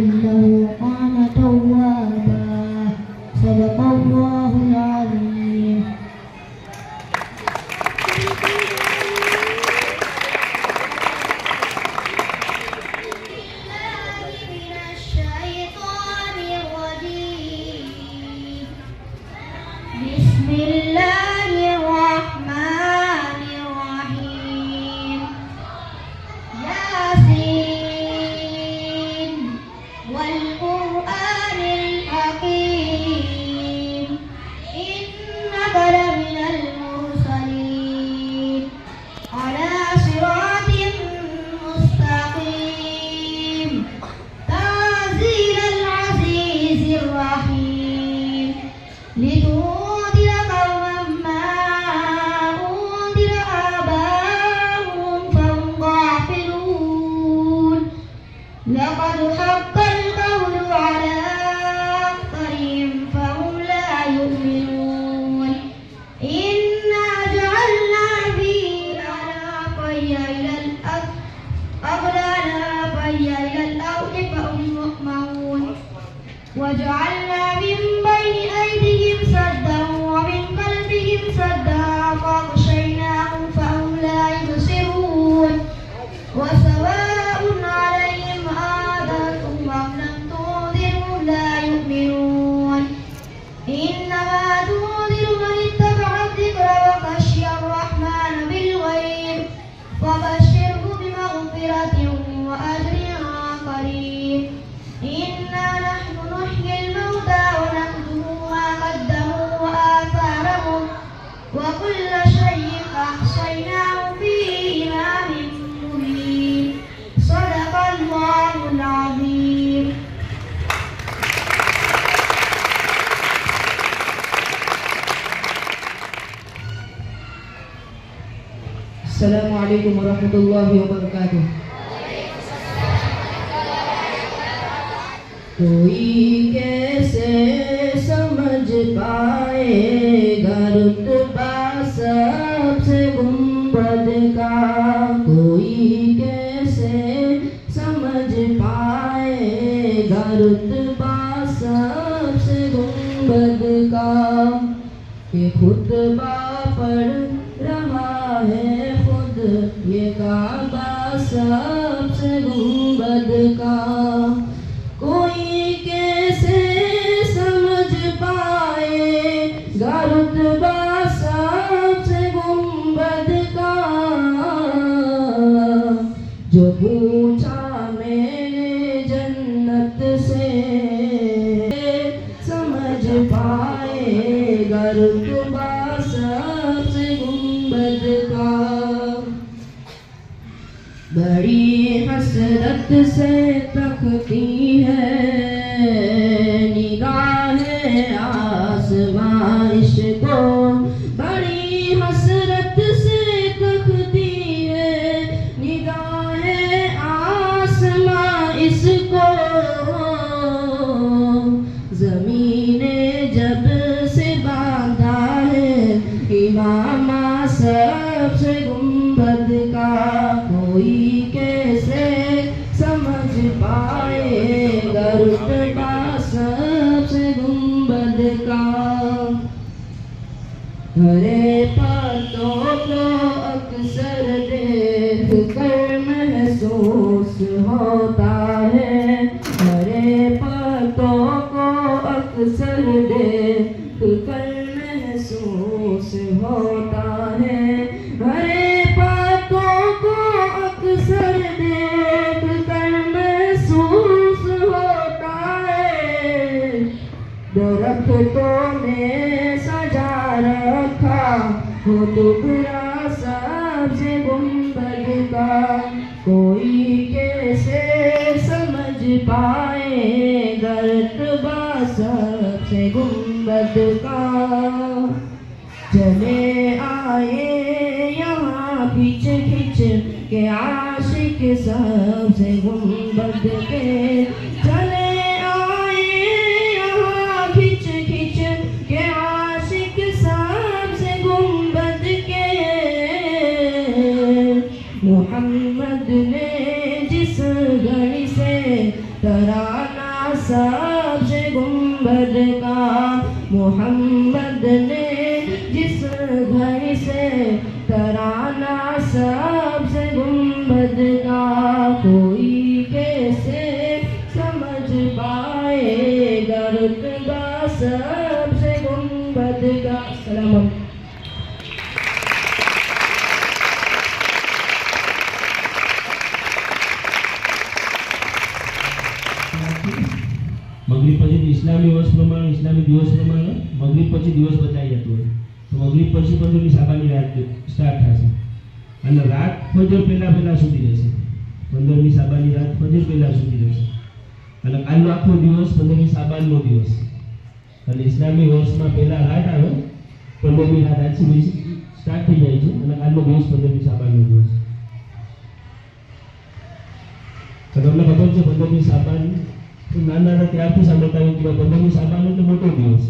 Amen. السلام عليكم ورحمة الله وبركاته कोई कैसे समझ पाए गर्भ सबसे गुंबद का? कोई कैसे समझ पाए गर्भ सबसे गुंबद का? ये खुद पढ़ हो गुंबद का कोई कैसे समझ पाए गर्तबा सबसे गुंबद का चले आए यहाँ खिंच खिंच के आशिक सबसे गुंबद के तराना सबसे गुंबद का मोहम्मद ने દિવસ બચાવી જતો હોય તો મગરીબ પછી પંદરમી સાબાની રાત સ્ટાર્ટ થશે અને રાત ફજર પહેલા પહેલા સુધી રહેશે પંદરમી સાબાની રાત ફજર પહેલા સુધી રહેશે અને કાલનો આખો દિવસ પંદરમી સાબાનનો દિવસ અને ઇસ્લામી વર્ષમાં પહેલા રાત આવે પંદરમી રાત આજ સુધી સ્ટાર્ટ થઈ જાય છે અને કાલનો દિવસ પંદરમી સાબાનનો દિવસ તો તમને ખબર છે પંદરમી સાબાન નાના હતા ત્યારથી સાંભળતા હોય કે પંદરમી સાબાન એટલે મોટો દિવસ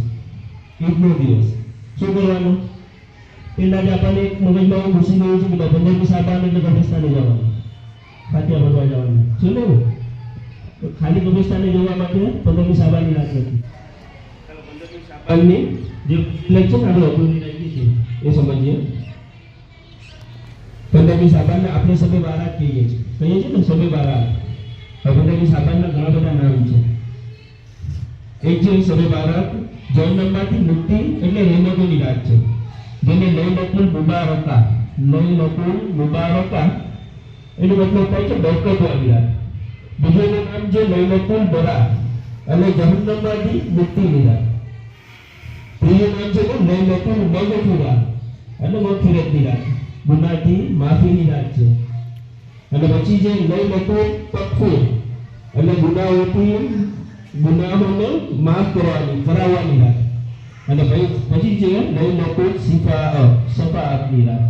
ઈદનો દિવસ શું કરવાનું પેલા જે આપણને એક મગજમાં એવું ઘૂસી ગયું છે કે ભાઈ પંદરમી સાબાન એટલે કબ્રસ્તાને જવાનું ફાતિયા ભરવા જવાનું શું લેવું તો ખાલી કબ્રસ્તાને જવા માટે પંદરમી સાબાની રાત નથી સાબાનની જે ઇલેક્શન આપણે અપૂર્ણી રાખી છે એ સમજીએ પંદરમી સાબાનને આપણે સભે બારાત કહીએ છીએ કહીએ છીએ ને સભે બારાત હવે પંદરમી સાબાનના ઘણા બધા નામ છે એક છે સભે બારાત જન્મમાંથી મુક્તિ એટલે રહેમતોની રાત છે. જેને લૈલતુલ મુબારકા લૈલતુલ મુબારકા એનો મતલબ થાય છે બરકત વાળી રાત બીજું નામ છે લૈલતુલ બરા અને જહન્નમમાંથી મુક્તિની રાત ત્રીજું નામ છે લૈલતુલ મગફુરા. અને મગફિરતની રાત ગુનાથી માફીની રાત છે. અને પછી જે લઈ નકુલ તકફુર. અને ગુનાઓથી ગુનાહોને માફ કરવાની કરાવવાની રાત અને પછી પછી છે લૈલતુલ શિફા સફાઅતની રાત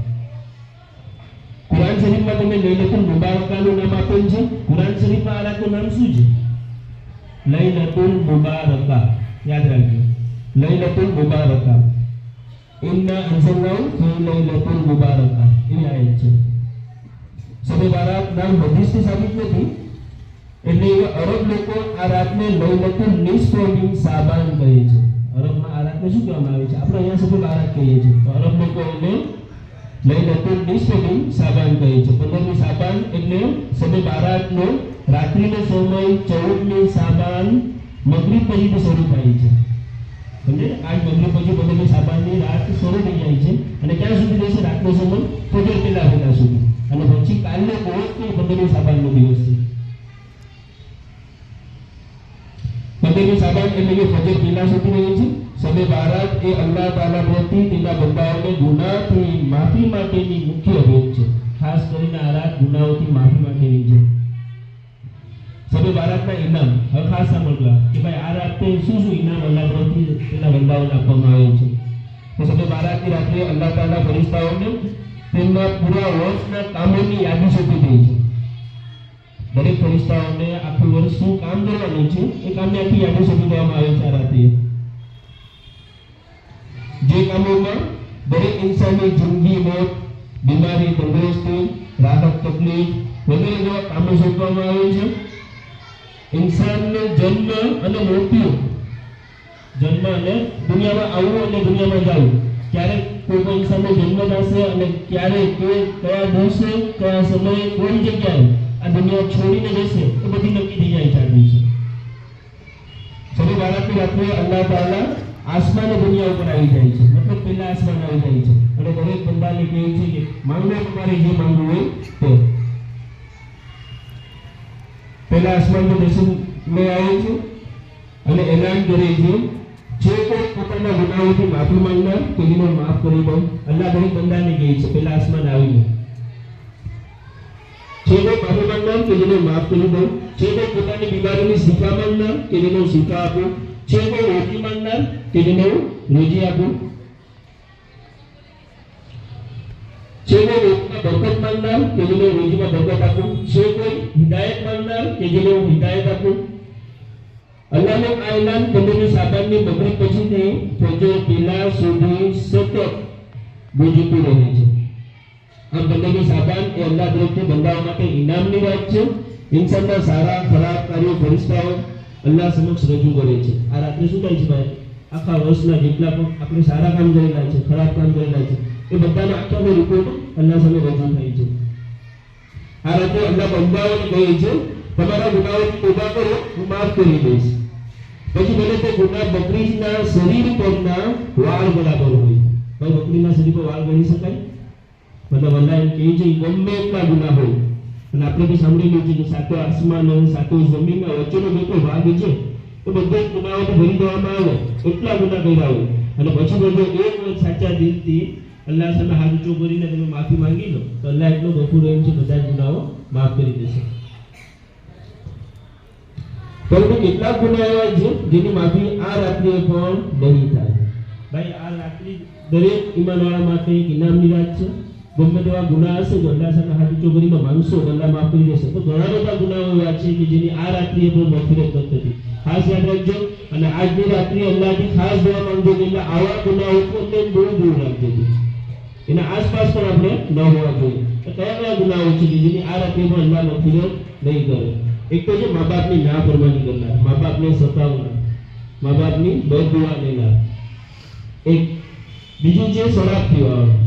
કુરાન શરીફમાં તમે લૈલતુલ મુબારકાનું નામ આપેલ છે કુરાન શરીફમાં આ રાતનું નામ શું છે લૈલતુલ મુબારકા યાદ રાખજો લૈલતુલ મુબારકા ઇન્ના અંઝલનાહુ ફી લૈલતુલ મુબારકા એવી આયત છે સબે બારાત નામ હદીસથી સાબિત નથી એટલે અરબ લોકો આ રાતને લૈલતુલ નિસ્ફ મિન સાબાન કહે છે. અરબમાં આ રાતને શું કહેવામાં આવે છે? આપણે અહીંયા સબે બારાત કહીએ છીએ. તો અરબ લોકો એને લૈલતુલ નિસ્ફ મિન સાબાન કહે છે. પંદરમી સાબાન એટલે સબે બારાતનો રાત્રિનો સમય ચૌદમી સાબાન મગરીબ પછી શરૂ થાય છે. સમજે? આજ મગરીબ પછી પંદરમી સાબાનની રાત શરૂ થઈ જાય છે. અને ક્યાં સુધી રહેશે? રાતનો સમય ફજર પહેલા પહેલા સુધી. અને પછી કાલનો દિવસ પણ પંદરમી સાબાનનો દિવસ છે. પંદરમી સાબાન એટલે કે ફજર પહેલા સુધી રહી છે. સબે બારાત એ અલ્લાહ તાલા પ્રતિ તેના બંદાઓને ગુનાથી માફી માટેની મુખ્ય ભેટ છે. ખાસ કરીને આ રાત ગુનાઓથી માફી માટેની છે. સબે બારાતના ઇનામ, હવે ખાસ કે ભાઈ આ રાતે શું શું ઇનામ અલ્લાહ પ્રતિ તેના બંદાઓને આપવામાં આવે છે. તો સબે બારાતની રાત્રે અલ્લાહ તાલા ફરિશ્તાઓને તેમના પૂરા વર્ષના કામોની યાદી સોંપી દે છે. દરેક સંસ્થાઓને આખું વર્ષ શું કામ કરવાનું છે, એ કામની આખી યાદી સોંપી દેવામાં આવે છે આ જે કામોમાં દરેક ઇન્સાનની જિંદગી મોત, બીમારી તંદુરસ્તી રાહત તકલીફ વગેરે જેવા કામો સોંપવામાં આવે છે. ઇન્સાનને જન્મ અને મૃત્યુ, જન્મ અને દુનિયામાં આવવું અને દુનિયામાં જવું ક્યારેક કોઈ પણ ઇન્સાનનો જન્મ થશે અને ક્યારે, કે, કયા દિવસે, કયા સમયે કોઈ જગ્યાએ આ દુનિયા છોડીને જશે તો બધી નક્કી થઈ જાય આ દિવસે. સબે બારાતની રાત્રે અલ્લાહ તાલા આસમાન દુનિયા ઉપર આવી જાય છે. મતલબ પહેલા આસમાન આવી જાય છે. અને દરેક બંદાને કહે છે કે માંગો તમારે જે માંગવું હોય તે. પેલા આસમાનનું દર્શન મેં આવે છે અને એલાન કરે છે. જે કોઈ પોતાના ગુનાઓથી માફી માંગનાર તેનો માફ કરી દઉં. અલ્લાહ દરેક બંદાને કહે છે પેલા આસમાન આવીને. જે કોઈ માફી માંગનાર કે જેને માફ કરી દઉં. જે કોઈ પોતાની બીમારીની શિફા માંગનાર કે જેને શિફા આપું. જે કોઈ રોજી માંગનાર કે જેને રોજી આપું. જે કોઈ રોજમાં બરકત માંગનાર કે જેને રોજીમાં બરકત આપું. જે કોઈ હિદાયત માંગનાર કે જેને હું હિદાયત આપું. અલ્લાહનું આ એલાન બંનેની સાબાનની બકરી તે ફજર પેલા સુધી સતત ગુંજતું રહે છે. આમ બંનેની સાબાન એ અલ્લાહ તરફથી બંધાવા માટે ઇનામની વાત છે ઇન્સાનના સારા ખરાબ કાર્યો ફરિશ્તાઓ અલ્લાહ સમક્ષ રજૂ કરે છે આ રાત્રે શું થાય છે ભાઈ? આખા વર્ષના જેટલા પણ આપણે સારા કામ કરેલા છે ખરાબ કામ કરેલા છે એ બધાનો આખાનો રિપોર્ટ અલ્લાહ સામે રજૂ થાય છે. આ રાત્રે અલ્લાહ બંધાઓને કહે છે, તમારા ગુનાઓની તોબા કરો, હું માફ કરી દઈશ. પછી ભલે તે ગુના બકરીના શરીર પરના વાળ બરાબર હોય. ભાઈ, બકરીના શરીર પર વાળ ગણી શકાય? મતલબ અલ્લાહ એમ કહે છે ગમે એટલા ગુના હોય, અને આપણે બી સાંભળી છે કે સાતો આસમાન અને સાતો જમીન વચ્ચેનો જેટલો ભાગ છે, એ બધા જ ગુનાઓથી ભરી દેવામાં આવે, એટલા ગુના કર્યા હોય. અને પછી બધો એક સાચા દિલથી અલ્લાહ સામે હાથ ઊંચો કરીને તમે માફી માંગી લો, તો અલ્લાહ એટલો ગફુર એમ છે, બધા ગુનાઓ માફ કરી દેશે. પરંતુ કેટલાક ગુના એવા છે, જેની માફી આ રાત્રિએ પણ નહીં થાય. ભાઈ, આ રાત્રિ દરેક ઈમાનવાળા માટે એક ઇનામની વાત છે. ગમે તેવા ગુના હશે જો અલ્લાહ સામે હાથ ઊંચો કરીને માંગશો તો અલ્લાહ માફ કરી તો ઘણા બધા ગુનાઓ એવા છે કે જેની આ રાત્રિએ પણ મફિરત નથી ખાસ યાદ રાખજો, અને આજની રાત્રિ અલ્લાહથી ખાસ દુઆ માંગજો એટલે આવા ગુનાઓથી અમને દૂર રાખજો. એના આસપાસ પણ આપણે ન હોવા જોઈએ. તો કયા કયા ગુનાઓ છે જેની આ રાત્રિ પણ અલ્લાહ મફિરત નહીં કરે? એક તો છે મા બાપની ના ફરમાની કરનાર. મા બાપને સતાવનાર. મા બાપની બદુઆ લેનાર એક. બીજું છે શરાબ પીવાવાળો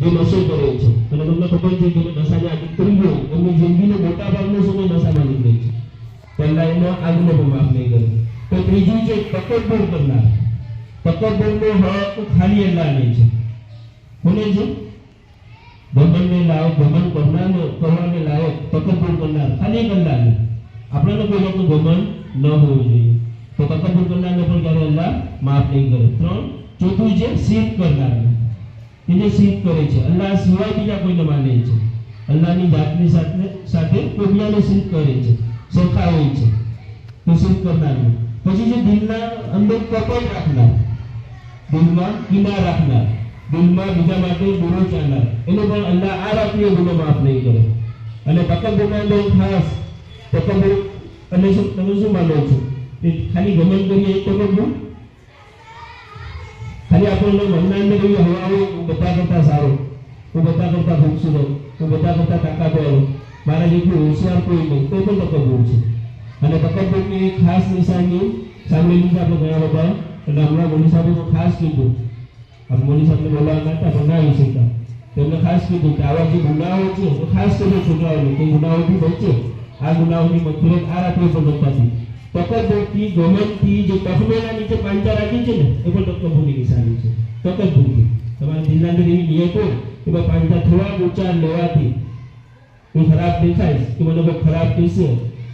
જે નશો કરે છે. અને તમને ખબર છે કે નશાને આદિત કરી મોટા ભાગનો સમય નશામાં નીકળે છે. પહેલા એનો આગનો પણ માફ નહીં કરે. તો ત્રીજું છે તકબ્બુર કરનાર. તકબ્બુરનો હક ખાલી અલ્લાહને છે. કોને છે? ઘમંડને લાયક ઘમંડ કરનારનો, કરવાને લાયક તકબ્બુર કરનાર. ખાલી અલ્લાહને આપણને કોઈ લોકો ઘમંડ ન હોવું જોઈએ. તો તકબ્બુર કરનારને પણ ક્યારે અલ્લાહ માફ નહીં કરે. ત્રણ, ચોથું છે શીખ કરનારને. એને શીખ કરે છે. અલ્લાહ સિવાય બીજા કોઈને માને છે. અલ્લાહની જાતની સાથે સાથે કોબિયાને શીખ કરે છે. સરખાવે છે. તો શીખ કરનારને પછી છે દિલના અંદર કપાઈ રાખનાર, દિલમાં કિના રાખનાર, દિલમાં બીજા માટે ગુનો ચાલનાર, એનો પણ અલ્લાહ આ રાત્રિએ ગુનો માફ નહીં કરે. અને તકબ્બુરના અંદર ખાસ તકબ્બુર એટલે શું તમે શું માનો છો? ખાલી ગમન કરીએ તકબ્બુર ખાલી આપણને મનમાં અંદર કહ્યું હવા આવે, હું બધા કરતા સારો. હું બધા કરતા ખૂબસૂરત. હું બધા કરતા તાકાતવાળો. મારા જેટલું હોશિયાર કોઈ નહીં તો પણ તકબૂર છે. અને તકબૂરની ખાસ નિશાની સામે છે આપણે ઘણા બધા. એટલે હમણાં મોદી સાહેબે તો ખાસ કીધું. આપણે મોદી સાહેબને બોલાવવા નતા પણ ના આવી શકતા તેમને ખાસ કીધું કે આવા જે ગુનાઓ છે ખાસ કરીને છોકરાઓને કે ગુનાઓથી બચે. આ ગુનાઓની મફરત આ રાત્રે પણ બચતાથી તકબ્બુરથી ગમનથી, જે તકમેના નીચે પાંચા રાખી છે ને, એ પણ તકબ્બુરની નિશાની છે. તકબ્બુરથી તમારા દિલના અંદર એવી નિયત હોય કે ભાઈ પાંચા થોડા ઊંચા લેવાથી હું ખરાબ દેખાય, કે મને કોઈ ખરાબ કહેશે,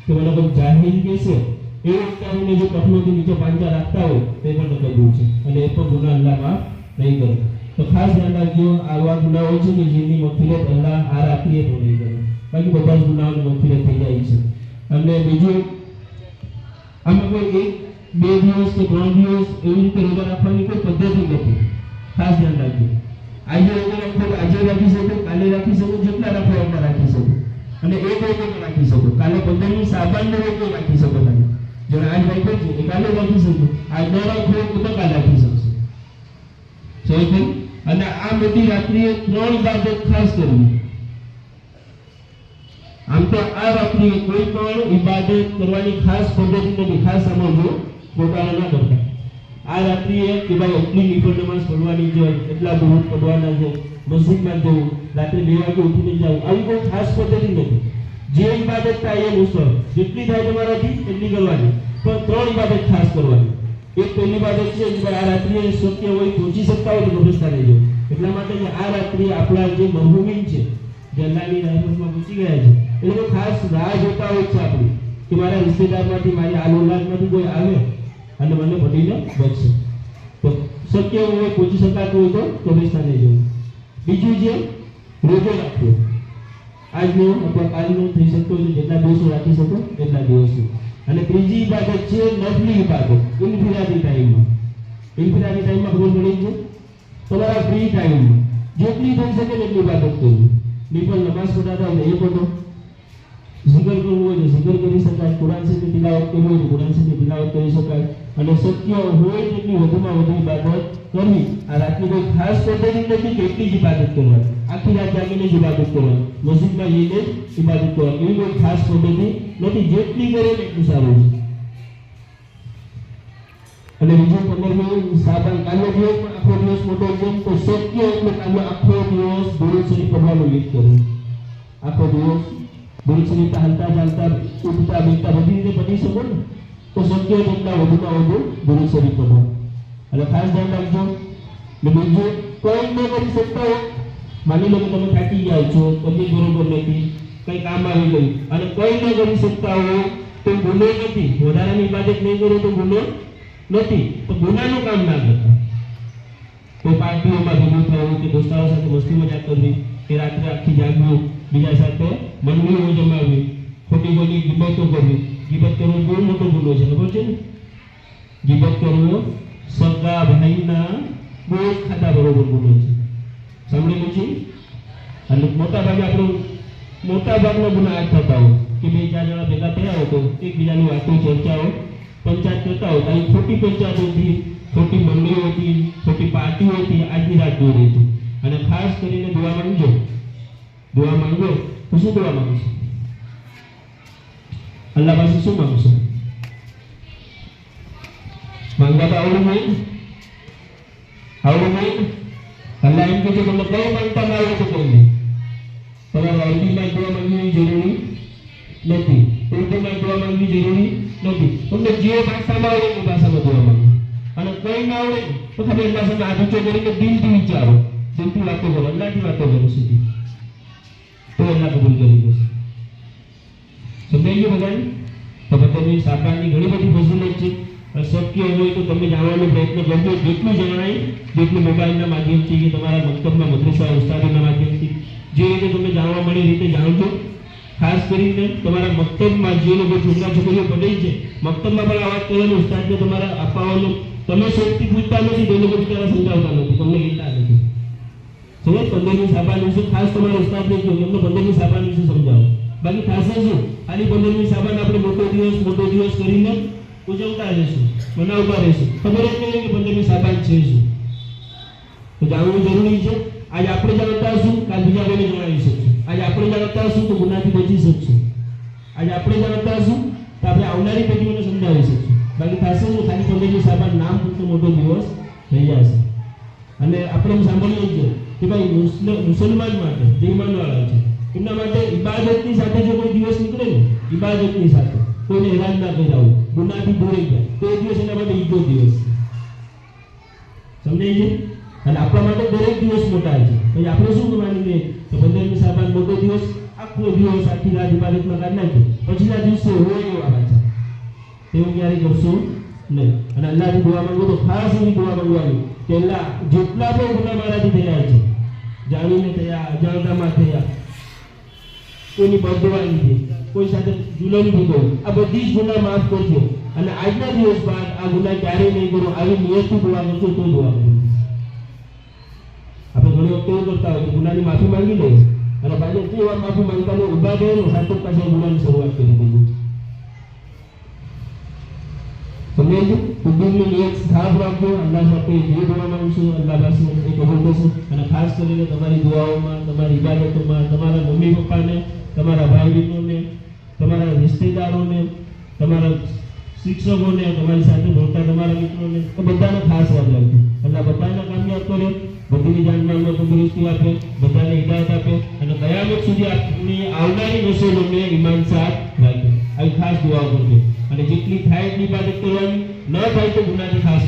કે મને કોઈ જાહેર કહેશે, એ વિચારીને જો કઠણોથી નીચે પાંચા રાખતા હોય, તો એ પણ તકબ્બુર છે. અને એ પણ ગુના અલ્લાહ માફ નહીં કરે. તો ખાસ ધ્યાન રાખજો આવા ગુનાઓ છે કે જેની મફફરત અલ્લાહ આ રાત્રિએ પણ નહીં કરે. બાકી બધા જ ગુનાઓની મફફરત થઈ જાય છે. અને બીજું આમાં કોઈ એક, બે દિવસ કે ત્રણ દિવસ એવી રીતે રોજા રાખવાની કોઈ પદ્ધતિ નથી. ખાસ ધ્યાન રાખજો. આજે રોજા રાખો આજે રાખી શકો, કાલે રાખી શકો, જેટલા રાખો એટલા રાખી શકો. અને એક રોજો પણ રાખી શકો. કાલે પંદરમી સાબાનનો રોજો રાખી શકો તમે. જો આજ રાખો છો એ કાલે રાખી શકો. આજ ન રાખો તો કાલે રાખી શકશો. સમજ અને આ બધી રાત્રિએ ત્રણ બાબત ખાસ કરવી. આમ તો આ રાત્રિએ કોઈ પણ ઇબાદત કરવાની ખાસ પદ્ધતિ નથી. ખાસ સમજો પોતાને ના કરતા. આ રાત્રિએ કે ભાઈ એટલી નિફળ નમાઝ પઢવાની છે એટલા બહુ પડવાના છે મસ્જિદમાં જવું, રાત્રે બે વાગે ઉઠીને જવું, આવી કોઈ ખાસ પદ્ધતિ નથી. જે ઇબાદત થાય એ મુસળ જેટલી થાય તમારાથી, એટલી કરવાની. પણ ત્રણ ઇબાદત ખાસ કરવાની. એક પહેલી બાબત છે કે આ રાત્રિએ શક્ય હોય પહોંચી શકતા હોય તો કબ્રસ્તાને જો એટલા માટે આ રાત્રિએ આપણા જે મરહુમીન છે જલ્લાની રહેમતમાં પહોંચી ગયા છે એ લોકો ખાસ રાહ જોતા હોય છે આપણી, કે મારા રિશ્તેદારમાંથી, મારી આ ઓલાદમાંથી કોઈ આવે અને મને પડીને બચશે તો શક્ય હોય પહોંચી શકાતું હોય તો કબ્રિસ્તાને જવું. બીજું છે રોજો રાખવો. આજનો અથવા કાલનો થઈ શકતો હોય જેટલા દિવસો રાખી શકો, એટલા દિવસો. અને ત્રીજી ઇબાદત છે નફલી ઇબાદત ઇન્ફિરાદી ટાઈમમાં. ઇન્ફિરાદી ટાઈમમાં ખબર પડી છે? તમારા ફ્રી ટાઈમમાં જેટલી થઈ શકે એટલી ઇબાદત કરવી. નિપલ નમાઝ પઢાતા હોય એ પઢો. ઝિકર કરવું હોય તો જિગર કરી શકાય? કુરાન સાથે તિલાવત કરવી હોય તો કુરાન સાથે તિલાવત કરી શકાય. અને શક્ય હોય તેટલી વધુમાં વધુ ઇબાદત કરવી. આ રાતની કોઈ ખાસ પદ્ધતિ નથી કે જ ઇબાદત કરવાની. આખી રાત જાગીને જ ઇબાદત કરવાની. મસ્જિદમાં જઈને ઇબાદત કરવાની. એવી કોઈ ખાસ પદ્ધતિ નથી. જેટલી કરે એટલું સારું છે. અને બીજું પંદરમી સાબન કાલે દિવસ પણ આખો દિવસ મોટો છે. તો શક્ય એટલે કાલે આખો દિવસ દુરુદ શરીફ પઢવાનું યાદ કરવું આખો દિવસ દુરુદ રીતે હાલતા ચાલતા ઉઠતા બેઠતા બધી રીતે બની શકો ને, તો શક્ય હોય તેટલા વધુમાં વધુ દુરુદ શરીફ પઢો એટલે ખાસ ધ્યાન રાખજો ને બીજું, કોઈ ન કરી શકતા હોય, માની લો કે તમે થાકી ગયા છો, તબિયત બરોબર નથી, કઈ કામ આવી ગયું, અને કોઈ ન કરી શકતા હો તો ગુનો નથી. વધારાની ઇબાદત નહીં કરો તો ગુનો નથી. તો ગુનાનું કામ ના કરતા કોઈ પાર્ટીઓમાં ભેગું થવું કે દોસ્તારો સાથે મસ્તી મજાક કરવી, કે રાત્રે આખી જાગવું બીજા સાથે મંડળીઓ જમાવી ખોટી બોલી, ગીબતો કરવી ગીબત કરવું બહુ મોટો ગુનો છે, ખબર છે ને? ગીબત કરવો સગા ભાઈના બહુ ખાતા બરોબર ગુનો છે. સાંભળેલું છે? અને મોટા ભાગે આપણું મોટા ભાગનો ગુના આ થતા હોય. કે બે ચાર જણા ભેગા થયા હોય તો એકબીજાની વાતો ચર્ચાઓ પંચાયત કરતા હોય, તો અહીં ખોટી પંચાયતોથી ખોટી મંડળીઓથી ખોટી પાર્ટીઓથી આજની રાત દૂર રહી છે. અને ખાસ કરીને દુઆ માંગજો દુઆ માંગો તો શું દુઆ માંગશો અલ્લાહ પાસે શું માંગશો માંગવા તો આવડું નહીં આવડું નહીં અલ્લાહ એમ કહે છે તમને કઈ માંગતા ના આવડે તો કોઈ નહીં તમારે અરબીમાં દુઆ માંગવી જરૂરી નથી ઉર્દુમાં દુઆ માંગવી જરૂરી નથી તમને જે ભાષામાં આવડે એ ભાષામાં દુઆ માંગો અને કઈ ના આવડે તો ખાલી અલ્લાહ સામે હાથ ઊંચો કરીને દિલથી વિચારો દિલથી વાતો કરો અલ્લાહથી વાતો કરો સીધી તો અલ્લાહ કબૂલ કરી દેશે સમજાઈ ગયું બધાને. તો બધાની સાકારની ઘણી બધી ફઝિલત છે. શક્ય હોય તો તમે જાણવાનો પ્રયત્ન કરજો. જેટલું જણાય જેટલું મોબાઈલના માધ્યમથી કે તમારા મક્તબમાં મદ્રસા ઉસ્તાદીના માધ્યમથી. જે રીતે તમે જાણવા મળે રીતે જાણજો. ખાસ કરીને તમારા મક્તબમાં જે લોકો છોકરા છોકરીઓ પડે છે મક્તબમાં પણ આ વાત કરવાનું, ઉસ્તાદને તમારા અપાવવાનું તમે શોધથી પૂછતા નથી, તે લોકો બિચારા સમજાવતા નથી. તમને કહેતા નથી. સમજ પંદરમી સાબાન વિશે ખાસ તમારા ઉસ્તાદને કહ્યું એમને પંદરમી સાબાન વિશે સમજાવો. બાકી ખાસ શું ખાલી પંદરમી સાબાન આપણે મોટો દિવસ મોટો દિવસ કરીને ઉજવતા રહેશું, મનાવતા રહેશું. ખબર જ નહીં કે પંદરમી સાબાન છે શું. તો જાણવું જરૂરી છે. આજે આપણે જાણતા હશું કાલ બીજા કોઈને જણાવી શકશું. આજે આપણે જાણતા હશું તો ગુનાથી બચી શકશું. આજે આપણે જાણતા હશું તો આપણે આવનારી પેઢીઓને સમજાવી શકશું. બાકી થશે શું ખાલી પંદરમી સાબાન નામ પૂરતો મોટો દિવસ થઈ જશે. અને આપણે સાંભળીએ છીએ કે ભાઈ મુસલમાન માટે જે ઈમાનવાળા છે. એમના માટે ઇબાદતની સાથે જો કોઈ દિવસ નીકળે ને, ઇબાદતની સાથે, કોઈને હેરાન ના કરાવું, ગુનાથી દૂર જાય, તો એ દિવસ એના માટે ઈદો દિવસ સમજાય છે? અને આપણા માટે દરેક દિવસ મોટા છે. પછી આપણે શું માની લઈએ તો પંદરમી સાબાન મોટો દિવસ, આખો દિવસ આખી રાત ઇબાદતમાં કાઢી નાખીએ. પછીના દિવસે હોય એવા પાછા તેવું ક્યારેય કરશું નહીં. અને અલ્લાહની દુઆ માંગો તો ખાસ એવી દુઆ માંગવાની કે અલ્લાહ જેટલા પણ ગુના મારાથી થયા છે જાણીને થયા અજાણતામાં થયા કોઈની બદવાઈ લીધી કોઈ સાથે જુલમ લીધો આ બધી જ ગુના માફ કરજો. અને આજના દિવસ બાદ આ ગુના ક્યારેય નહીં કરું આવી નિયતથી દુઆ કરજો તો જોવા આપણે ઘણી વખત એવું કરતા હોય કે ગુનાની માફી માંગી લઈએ અને ભાઈ વાર માફી માંગતા ઊભા થઈને સાથે પાછળ ગુનાની શરૂઆત કરી દીધી છે કુટુંબની નિયત સ્થાપ રાખજો. અલ્લાહ સાથે જે દુઆ માંગશું અલ્લાહ પાસે એ કબૂલ કરશું. અને ખાસ કરીને તમારી દુઆઓમાં, તમારી ઇબાદતોમાં, તમારા મમ્મી પપ્પાને, તમારા ભાઈ બહેનોને તમારા રિશ્તેદારોને, તમારા શિક્ષકોને, તમારી સાથે ભણતા તમારા મિત્રોને તો બધાને ખાસ યાદ રાખજો. અલ્લાહ બધાને કામયાબ કરે બધીની જાનમાં તંદુરસ્તી આપે, બધાને હિદાયત આપે અને કયામત સુધી આપની આવનારી અમને ઈમાન સાથ રાખે. આવી ખાસ દુઆઓ કરજો. અને જેટલી થાય એટલી ઇબાદત કરવાની. ન થાય તો ગુનાથી ખાવા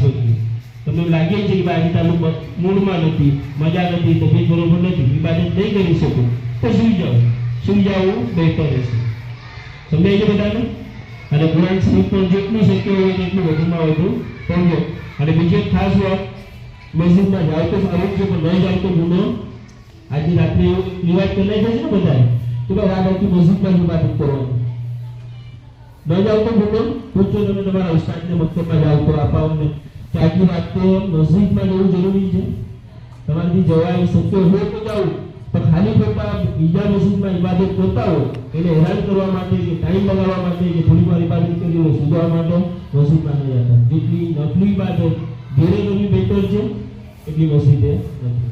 તમને લાગે છે કે આજે તારું મૂડમાં નથી, મજા નથી તબિયત બરોબર નથી. ઇબાદત નહીં કરી શકું. તો સુઈ જાઓ. સુઈ જાઓ બહેતર રહેશે. સમજાય છે બધાને? અને કુરાન શરીફ પણ જેટલું શક્ય હોય તેટલું વધુમાં વધુ પઢો અને બીજી ખાસ વાત, મસ્જિદમાં જાઓ તો સારું છે, પણ નહીં જાઓ તો ગુનો. આજે રાત્રે રિવાજ કરી નાખ્યો છે ને બધાએ? કે આ આખી મસ્જિદમાં જ ઇબાદત કરવાની. ન જાઓ તો ગુનો પૂછો તમે તમારા ઉસ્તાદને મક્તબમાં જાઓ તો અપાઓને કે આટલી રાતે મસ્જિદમાં જવું જરૂરી છે. તમારાથી જવાય શક્ય હોય તો જાવું પણ ખાલી ખોટા બીજા મસ્જિદમાં ઇબાદત કરતા હોય, એને હેરાન કરવા માટે કે ટાઈમ બગાડવા માટે કે થોડી વાર ઇબાદત કરી હોય સુધવા માટે મસ્જિદમાં નહીં જતા જેટલી નફલી ઇબાદત ઘેરે કરવી બેટર છે, એટલી મસ્જિદે નથી.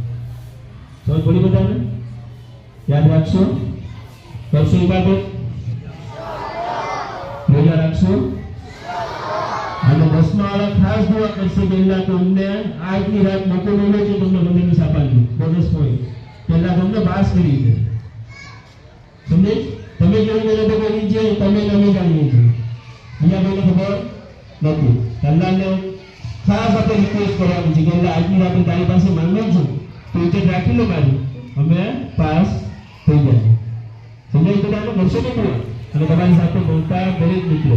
સમજ પડી બધાને? યાદ રાખશો? કરશો ઇબાદત રોજા રાખશો અને દસમા વાળા ખાસ દુઆ કરશે અલ્લાહ તમને આજની રાત મોકો મળ્યો છે, તમને બધાને સાપાડી બોનસ પોઈન્ટ પહેલા તમને પાસ કરી દે સમજે? તમે કેવી મહેનતો કરી છે, તમે તમે જાણીએ છીએ બીજા કોઈને ખબર નથી. અલ્લાહને ખાસ આપણે રિક્વેસ્ટ કરવાની છે કે આજની રાતે તારી પાસે માંગો છું, તો ઇજ્જત રાખી લો મારી. અમે પાસ થઈ જાય સમજાય બધાને કરશો તો દુઆ? અને તમારી સાથે બોલતા દરેક મિત્રો,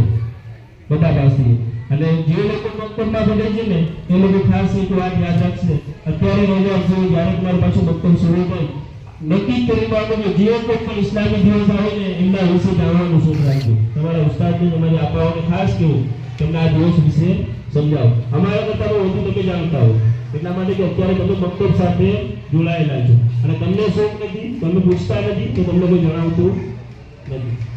બધા પાસે અને જે લોકો મક્તબમાં ભણે છે ને, એ લોકો ખાસ એક વાત યાદ રાખશે. અત્યારે રોજા છે જ્યારે તમારી પાછું મક્તબ શરૂ થાય નક્કી કરી બાબત જે કોઈ પણ ઇસ્લામી દિવસ આવે ને, એમના વિશે જાણવાનું શોખ રાખજો. તમારા ઉસ્તાદને તમારી આપાઓને ખાસ કહેવું તમને આ દિવસ વિશે સમજાવો. અમારા કરતા વધુ તમે જાણતા હો. એટલા માટે કે અત્યારે તમે મક્તબ સાથે જોડાયેલા છો. અને તમને શોખ નથી, તમે પૂછતા નથી તો તમને કોઈ જણાવતું નથી.